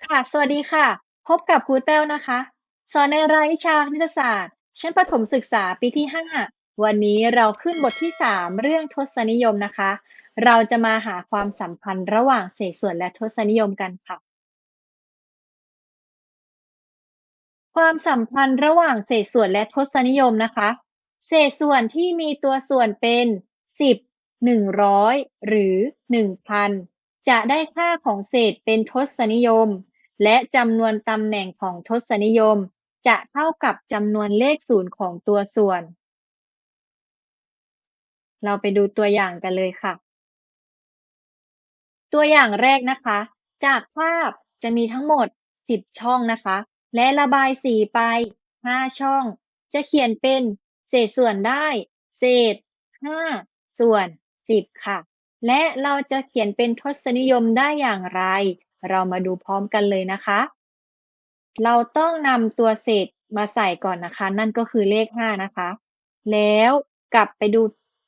ค่ะ สวัสดีค่ะ พบกับครูแต้วนะคะ สอนในรายวิชาคณิตศาสตร์ ชั้นประถมศึกษาปีที่ 5 วันนี้เราขึ้นบทที่ 3 เรื่องทศนิยมนะคะ เราจะมาหาความสัมพันธ์ระหว่างเศษส่วนและทศนิยมกันค่ะ ความสัมพันธ์ระหว่างเศษส่วนและทศนิยมนะคะ เศษส่วนที่มีตัวส่วนเป็น 10 100 หรือ 1,000 จะได้ค่าของเศษเป็นทศนิยม และจำนวนตำแหน่งของทศนิยม จะเท่ากับจำนวนเลขศูนย์ของตัวส่วน เราไปดูตัวอย่างกันเลยค่ะ ตัวอย่างแรกนะคะ จากภาพจะมีทั้งหมด 10 ช่องนะคะ และระบายสีไป 5 ช่อง จะเขียนเป็น เศษส่วนได้ เศษ 5 ส่วน 10 ค่ะ และเราจะเขียนเป็นทศนิยมได้อย่างไร เรามาดูพร้อมกันเลยนะคะ เราต้องนำตัวเศษมาใส่ก่อนนะคะ นั่นก็คือเลข 5 นะคะ แล้วกลับไปดู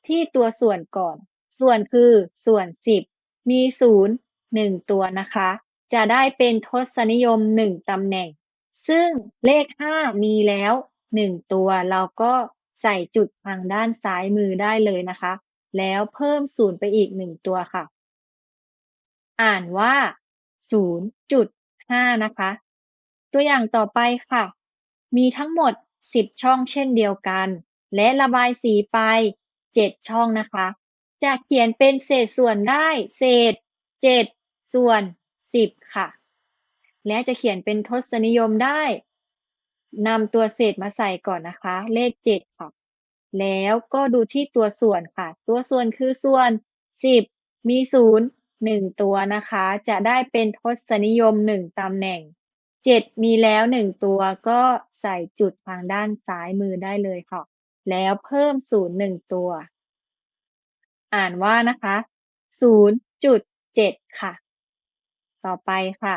ที่ตัวส่วนก่อน ส่วนคือส่วน 10 มี 0 1 ตัวนะคะ จะได้เป็นทศนิยม 1ตำแหน่ง ซึ่งเลข 5 มีแล้ว 1 ตัว เราก็ใส่จุดทางด้านซ้ายมือได้เลยนะคะ แล้วเพิ่ม0ไปอีก1ตัวค่ะ อ่านว่า 0.5 นะคะ ตัวอย่างต่อไปค่ะ มีทั้งหมด 10 ช่องเช่นเดียวกัน และระบายสีไป 7 ช่องนะคะ จะเขียนเป็นเศษส่วนได้เศษ 7 ส่วน 10 ค่ะ และจะเขียนเป็นทศนิยมได้นำตัวเศษมาใส่ก่อนนะคะ เลข 7 ค่ะ แล้วก็ดูที่ตัวส่วนค่ะ ตัวส่วนคือส่วน 10 มี 0 1 ตัวนะคะ จะได้เป็นทศนิยม 1ตำแหน่ง 7 มีแล้ว 1 ตัวก็ใส่จุดทางด้านซ้ายมือได้เลยค่ะ แล้วเพิ่ม 0 1 ตัว อ่านว่านะคะ0.7 ค่ะ ต่อไปค่ะ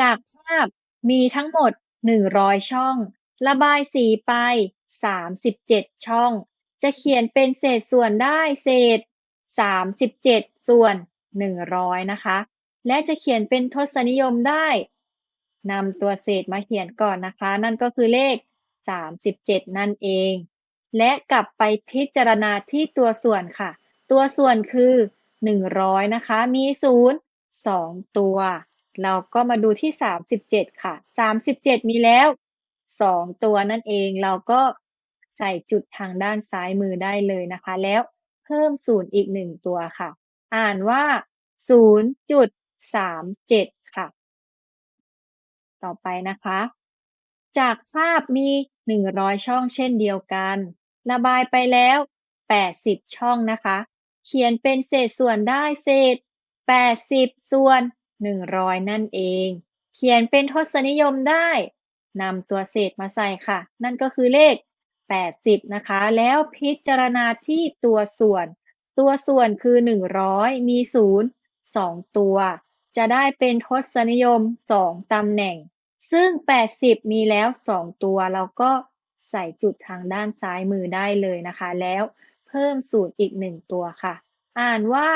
จากภาพมีทั้งหมด 100 ช่อง ระบายสีไป 37 ช่อง จะเขียนเป็นเศษส่วนได้เศษ 37 ส่วน 100 นะคะ และจะเขียนเป็นทศนิยมได้นำตัวเศษมาเขียนก่อนนะคะ นั่นก็คือเลข 37 นั่นเอง และกลับไปพิจารณาที่ตัวส่วนค่ะ ตัวส่วนคือ 100 นะคะ มี 0 2 ตัว เราก็มาดูที่ 37 ค่ะ 37 มีแล้ว 2ตัวนั่นเองเราก็ใส่จุดทางด้านซ้ายมือได้เลยนะคะ แล้วเพิ่ม0อีก1ตัวค่ะ อ่านว่า0.37ค่ะ ต่อไปนะคะ จากภาพมี100ช่องเช่นเดียวกัน ระบายไปแล้ว80ช่องนะคะ เขียนเป็นเศษส่วนได้เศษ80ส่วน100นั่นเอง เขียนเป็นทศนิยมได้ นำตัวเศษมาใส่ค่ะ นั่นก็คือเลข 80 นะคะ แล้วพิจารณาที่ตัวส่วน ตัวส่วนคือ 100 มี 0 2 ตัว จะได้เป็นทศนิยม 2ตำแหน่ง ซึ่ง 80 มีแล้ว 2 ตัว เราก็ใส่จุดทางด้านซ้ายมือได้เลยนะคะ แล้วเพิ่ม0อีก 1 ตัวค่ะ อ่านว่า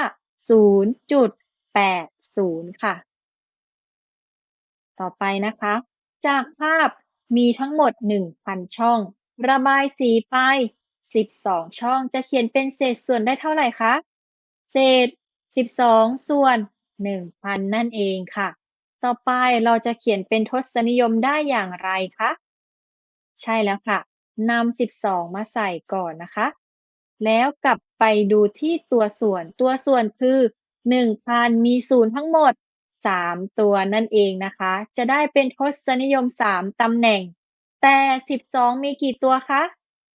0.80 ค่ะ ต่อไปนะคะ จากภาพมีทั้งหมด 1,000 ช่อง ระบายสีไป 12 ช่องจะเขียนเป็นเศษส่วนได้เท่าไหร่คะ เศษ 12 ส่วน 1,000 นั่นเองค่ะ ต่อไปเราจะเขียนเป็นทศนิยมได้อย่างไรคะ ใช่แล้วค่ะนำ12 มาใส่ก่อนนะคะ แล้วกลับไปดูที่ตัวส่วน ตัวส่วนคือ 1,000 มี 0 ทั้งหมด 3 ตัวนั่นเองนะคะ จะได้เป็นทศนิยม 3 ตำแหน่ง แต่ 12 มีกี่ตัวคะ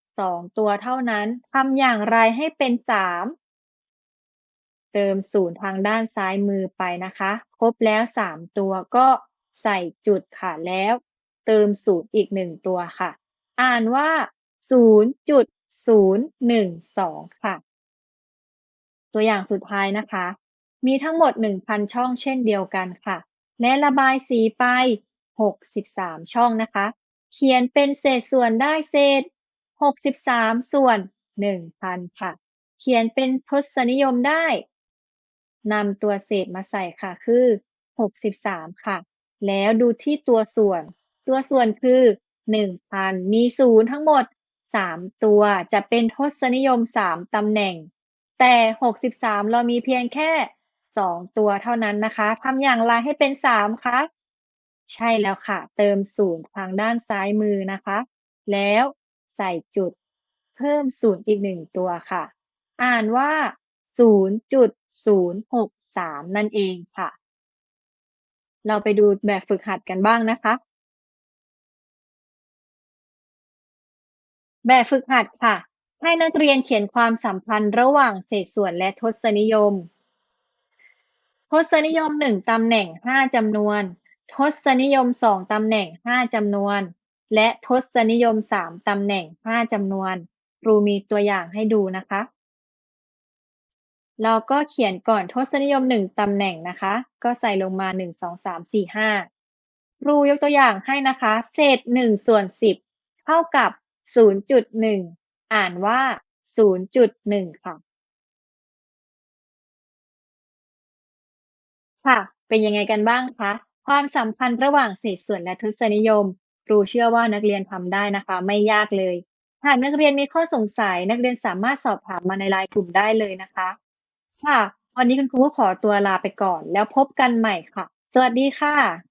2 ตัวเท่านั้นทำอย่างไรให้เป็น 3 เติม0ทางด้านซ้ายมือไปนะคะ ครบแล้ว 3 ตัวก็ใส่จุดค่ะแล้ว เติม0อีก 1 ตัวค่ะ อ่านว่า 0.012 ค่ะ ตัวอย่างสุดท้ายนะคะ มีทั้งหมด 1,000 ช่องเช่นเดียวกันค่ะ และระบายสีไป 63 ช่องนะคะ เขียนเป็นเศษส่วนได้เศษ 63 ส่วน 1,000 ค่ะ เขียนเป็นทศนิยมได้นำตัวเศษมาใส่ค่ะ คือ 63 ค่ะ แล้วดูที่ตัวส่วน ตัวส่วนคือ 1,000 มีศูนย์ทั้งหมด 3 ตัว จะเป็นทศนิยม 3ตำแหน่ง แต่ 63 เรามีเพียงแค่ 2 ตัวเท่านั้นนะคะทำอย่างไรให้เป็น 3คะใช่แล้วค่ะ เติมศูนย์ทางด้านซ้ายมือนะคะ แล้วใส่จุดเพิ่มศูนย์อีก1ตัวค่ะ อ่านว่า 0.063 นั่นเองค่ะ เราไปดูแบบฝึกหัดกันบ้างนะคะ แบบฝึกหัดค่ะ ให้นักเรียนเขียนความสัมพันธ์ระหว่างเศษส่วนและทศนิยม ทศนิยม1ตำแหน่ง5จำนวน ทศนิยม2ตำแหน่ง5จำนวน และทศนิยม3ตำแหน่ง5จำนวนครูมีตัวอย่างให้ดูนะคะ เราก็เขียนก่อนทศนิยม1ตำแหน่งนะคะ ก็ใส่ลงมา1 2 3 4 5ครูยกตัวอย่างให้นะคะ เศษ1ส่วน10เท่ากับ0.1อ่านว่า0.1ค่ะ ค่ะ เป็นยังไงกันบ้างคะ ความสัมพันธ์ระหว่างเศษส่วนและทศนิยม ครูเชื่อว่านักเรียนทำได้นะคะ ไม่ยากเลย หากนักเรียนมีข้อสงสัย นักเรียนสามารถสอบถามมาในไลน์กลุ่มได้เลยนะคะ ค่ะ วันนี้คุณครูก็ขอตัวลาไปก่อน แล้วพบกันใหม่ค่ะ สวัสดีค่ะ